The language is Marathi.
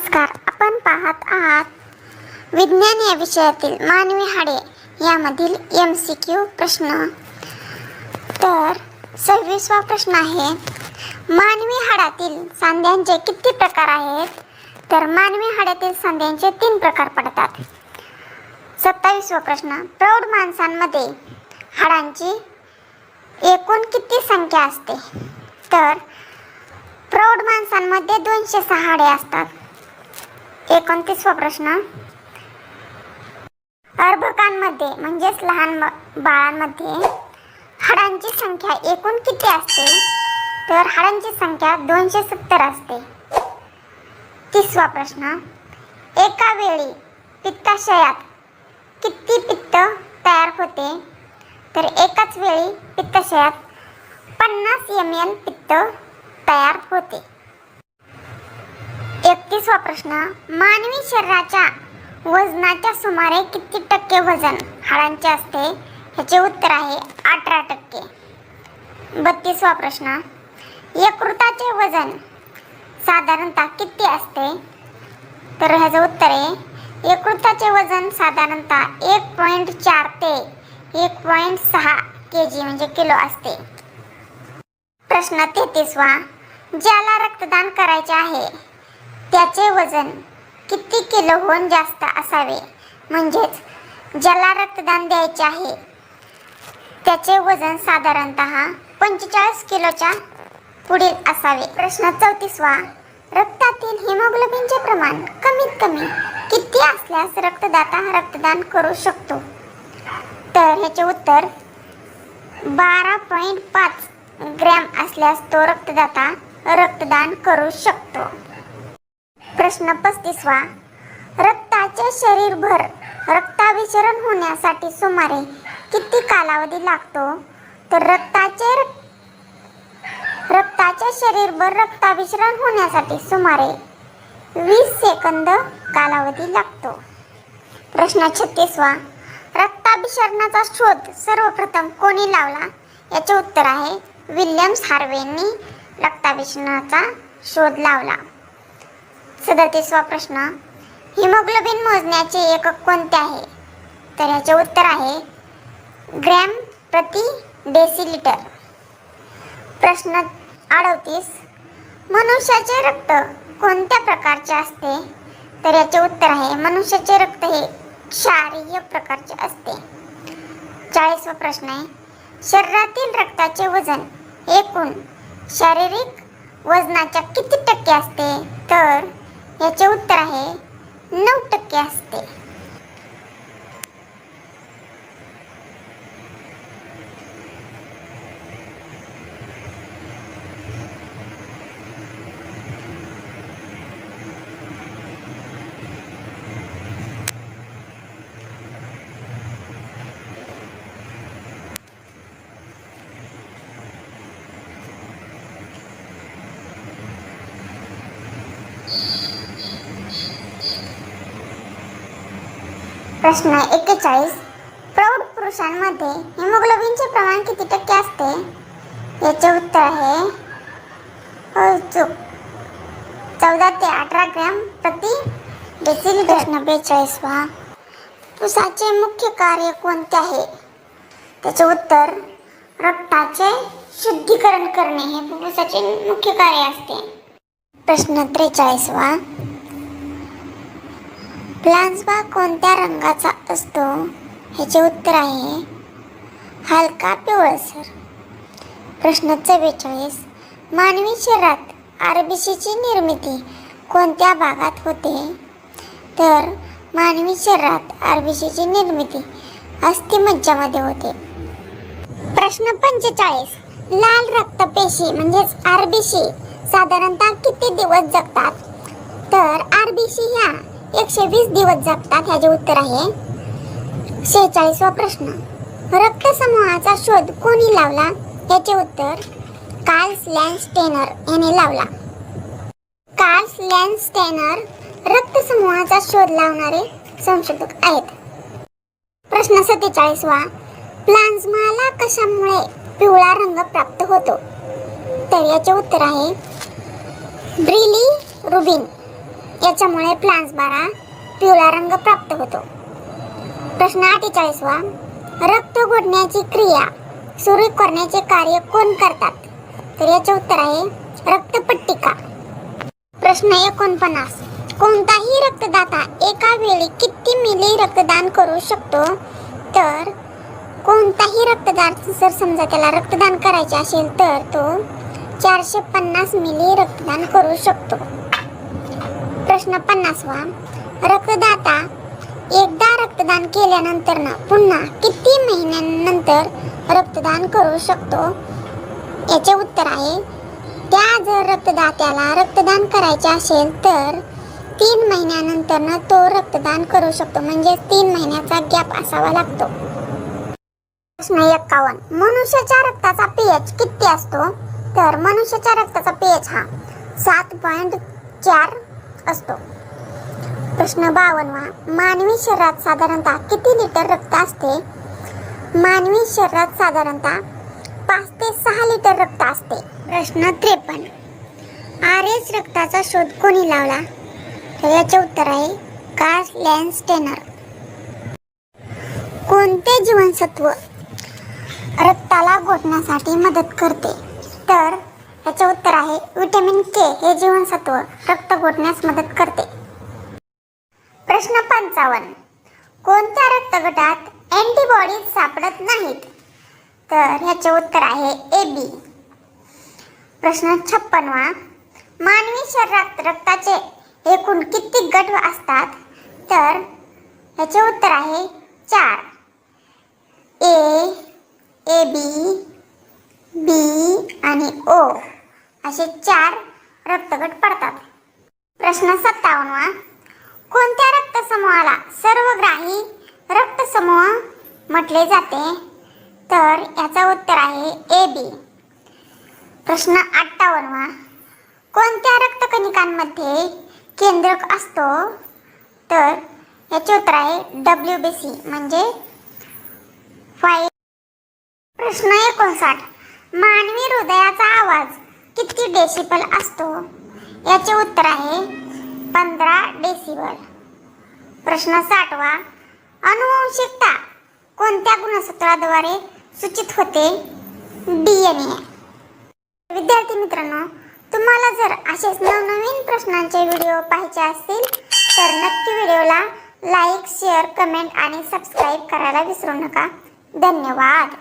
नमस्कार. आपण पाहत आहात विज्ञान या विषयातील मानवी हाडे यामधील एम सी क्यू प्रश्न. तर सव्वीसवा प्रश्न आहे मानवी हाडातील सांध्यांचे किती प्रकार आहेत? तर मानवी हाडातील सांध्यांचे तीन प्रकार पडतात. सत्तावीसवा प्रश्न प्रौढ माणसांमध्ये हाडांची एकूण किती संख्या असते? तर प्रौढ माणसांमध्ये दोनशे सहा हाडे असतात. एकोणतीसवा प्रश्न. अर्भकांमध्ये म्हणजेच लहान म- बाळांमध्ये हाडांची संख्या एकूण किती असते? तर हाडांची संख्या दोनशे सत्तर असते. तिसवा प्रश्न. एका वेळी पित्ताशयात किती पित्त तयार होते? तर एकाच वेळी पित्ताशयात पन्नास एम एल पित्त तयार होते. चाळीसवा प्रश्न मानवी शरीराच्या वजनाच्या सुमारे किती टक्के वजन? हाडांचे असते ह्याचे उत्तर आहे अठरा टक्के. बत्तीसवा प्रश्न यकृताचे वजन साधारणतः किती असते? तर ह्याचं उत्तर आहे यकृताचे वजन साधारणतः एक पॉईंट चार ते एक पॉईंट सहा के जी म्हणजे किलो असते. प्रश्न तेहतीसवा ज्याला रक्तदान करायचे आहे त्याचे वजन किती किलोहून जास्त असावे? म्हणजेच ज्याला रक्तदान द्यायचे आहे त्याचे वजन साधारणत पंचेचाळीस किलोच्या पुढील असावे. प्रश्न चौतीसवा. रक्तातील हिमोग्लोबिनचे प्रमाण कमीत कमी किती असल्यास रक्तदाता रक्तदान करू शकतो? तर ह्याचे उत्तर बारा पॉईंट पाच ग्रॅम असल्यास तो रक्तदाता रक्तदान करू शकतो. प्रश्न पस्तीसवा. रक्ताचे शरीरभर रक्ताभिसरण होण्यासाठी सुमारे किती कालावधी लागतो? तर रक्ताचे रक्ताचे शरीरभर रक्ताभिसरण होण्यासाठी सुमारे वीस सेकंद कालावधी लागतो. प्रश्न छत्तीसवा. रक्ताभिसरणाचा शोध सर्वप्रथम कोणी लावला? याचे उत्तर आहे विल्यम्स हार्वेंनी रक्ताभिसरणाचा शोध लावला. सदतीसवा प्रश्न. हिमोग्लोबिन मोजण्याचे एकक कोणते आहे? तर याचे उत्तर आहे ग्रॅम प्रति डेसिलिटर. प्रश्न अडतीस. मनुष्याचे रक्त कोणत्या प्रकारचे असते? तर याचे उत्तर आहे मनुष्याचे रक्त हे क्षारीय प्रकारचे असते. चाळीसवा प्रश्न आहे शरीरातील रक्ताचे वजन एकूण शारीरिक वजनाच्या किती टक्के असते? तर याचे उत्तर आहे नऊ टक्के असते. प्रश्न एक्केचाळीस प्रौढ पुरुषांमध्ये हिमोग्लोबिनचे प्रमाण किती टक्के असते? याचे उत्तर आहे हो, चूक चौदा ते अठरा ग्रॅम प्रति डेसिल प्रश्न बेचाळीसवा पुसाचे मुख्य कार्य कोणते आहे? त्याचे उत्तर रक्ताचे शुद्धीकरण करणे हे पुसाचे मुख्य कार्य असते. प्रश्न त्रेचाळीसवा प्लाझ्मा कोणत्या रंगाचा असतो? ह्याचे उत्तर आहे हलका पिवळसर प्रश्न चव्वेचाळीस मानवी शरीरात आरबीसीची निर्मिती कोणत्या भागात होते? तर मानवी शरीरात आरबीसीची निर्मिती अस्थिमज्जामध्ये होते. प्रश्न पंचेचाळीस. लाल रक्तपेशी म्हणजेच आरबीसी साधारणतः किती दिवस जगतात? तर आरबीसी ह्या एकशे वीस दिवस जगतात ह्याचे उत्तर आहे शेहेचाळीसवा प्रश्न. रक्तसमूहाचा शोध कोणी लावला? याचे उत्तर कार्ल्स लॅन्स्टेनर याने लावला. कार्ल्स लॅन्स्टेनर रक्तसमूहाचा शोध लावणारे संशोधक आहेत. प्रश्न सत्तेचाळीसवा. प्लाझ्माला कशामुळे पिवळा रंग प्राप्त होतो? तर याचे उत्तर आहे ब्रिली रुबिन. याच्यामुळे प्लान्सबारा पिवळा रंग प्राप्त होतो. प्रश्न अठ्ठेचाळीसवा. रक्त घोडण्याची क्रिया सुरू करण्याचे कार्य कोण करतात? तर याचे उत्तर आहे रक्तपट्टिका. प्रश्न एकोणपन्नास. कोणताही रक्तदाता एका वेळी किती मिली रक्तदान करू शकतो? तर कोणताही रक्तदार जर समजा त्याला रक्तदान करायचे असेल तर तो चारशे पन्नास मिली रक्तदान करू शकतो. प्रश्न पन्नासवा रक्तदाता एकदा रक्तदान केल्यानंतर ना पुन्हा किती महिन्यानंतर रक्तदान करू शकतो? याचे उत्तर आहे त्या जर रक्तदात्याला रक्तदान करायचे असेल तर तीन महिन्यानंतर तो रक्तदान करू शकतो. म्हणजे तीन महिन्याचा गॅप असावा लागतो. प्रश्न एक्कावन्न. मनुष्याच्या रक्ताचा पीएच किती असतो? तर मनुष्याच्या रक्ताचा पीएच हा सात पॉईंट चार असतो. प्रश्न बावनवा मानवी शरीरात साधारणतः किती लिटर रक्त असते? मानवी शरीरात साधारणतः पाच ते सहा लिटर रक्त असते. प्रश्न त्रेपन्न. आर एस रक्ताचा शोध कोणी लावला? तर याचे उत्तर आहे कार्ल लॅन्स टेनर. कोणते जीवनसत्व रक्ताला गोठण्यासाठी मदत करते? याचे उत्तर आहे. विटॅमिन के हे जीवनसत्व रक्त गोठण्यास मदत करते. प्रश्न पंचावन्न. कोणत्या रक्तगटात अँटीबॉडीज सापडत नाहीत? तर ह्याचे उत्तर आहे ए बी प्रश्न छप्पनवा. मानवी शरीरात रक्ताचे एकूण किती गट असतात? तर ह्याचे उत्तर आहे चार. ए ए बी बी आणि ओ असे चार रक्तगट पडतात. प्रश्न सत्तावन्नवा कोणत्या रक्तसमूहाला सर्वग्राही रक्तसमूह म्हटले जाते? तर याचं उत्तर आहे ए बी प्रश्न अठ्ठावन्नवा कोणत्या रक्तकणिकांमध्ये केंद्रक असतो? तर याचे उत्तर आहे डब्ल्यू बी सी म्हणजे फाय प्रश्न एकोणसाठ. मानवी हृदयाचा आवाज किती डेसिबल असतो? याचे उत्तर आहे पंधरा डेसिबल प्रश्न साठवा अनुवंशिकता कोणत्या गुणसूत्राद्वारे सूचित होते? डी एन ए विद्यार्थी मित्रांनो तुम्हाला जर असेच नवनवीन प्रश्नांचे व्हिडिओ पाहायचे असतील तर नक्की व्हिडिओला लाईक शेअर कमेंट आणि सबस्क्राईब करायला विसरू नका. धन्यवाद.